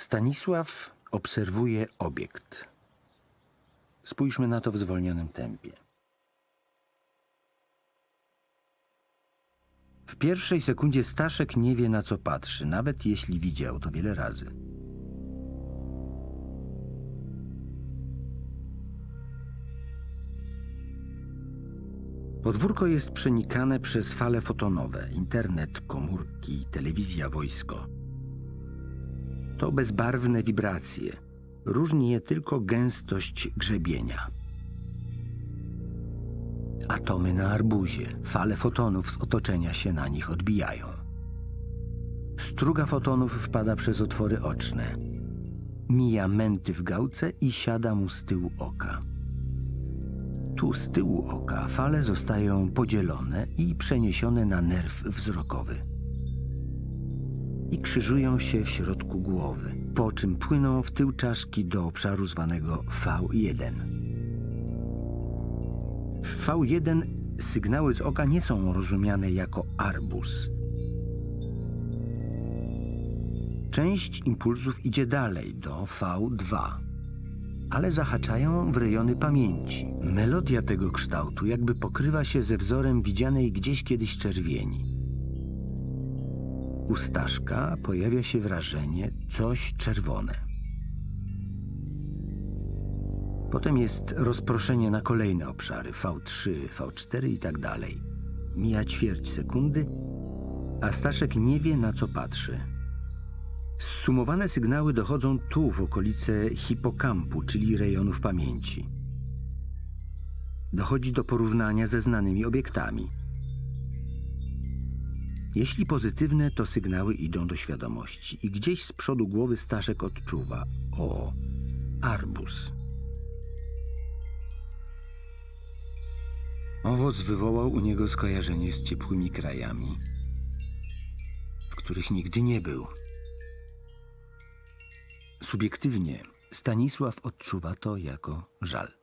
Stanisław obserwuje obiekt. Spójrzmy na to w zwolnionym tempie. W pierwszej sekundzie Staszek nie wie na co patrzy, nawet jeśli widział to wiele razy. Podwórko jest przenikane przez fale fotonowe, internet, komórki, telewizja, wojsko. To bezbarwne wibracje. Różni je tylko gęstość grzebienia. Atomy na arbuzie, fale fotonów z otoczenia się na nich odbijają. Struga fotonów wpada przez otwory oczne. Mija męty w gałce i siada mu z tyłu oka. Tu z tyłu oka fale zostają podzielone i przeniesione na nerw wzrokowy. I krzyżują się w środku głowy, po czym płyną w tył czaszki do obszaru zwanego V1. W V1 sygnały z oka nie są rozumiane jako arbus. Część impulsów idzie dalej do V2 ale zahaczają w rejony pamięci. Melodia tego kształtu jakby pokrywa się ze wzorem widzianej gdzieś kiedyś czerwieni. U Staszka pojawia się wrażenie coś czerwone. Potem jest rozproszenie na kolejne obszary V3, V4 i tak dalej. Mija ćwierć sekundy, a Staszek nie wie na co patrzy. Zsumowane sygnały dochodzą tu, w okolice hipokampu, czyli rejonów pamięci. Dochodzi do porównania ze znanymi obiektami. Jeśli pozytywne, to sygnały idą do świadomości i gdzieś z przodu głowy Staszek odczuwa o, arbus. Owoc wywołał u niego skojarzenie z ciepłymi krajami, w których nigdy nie był. Subiektywnie Stanisław odczuwa to jako żal.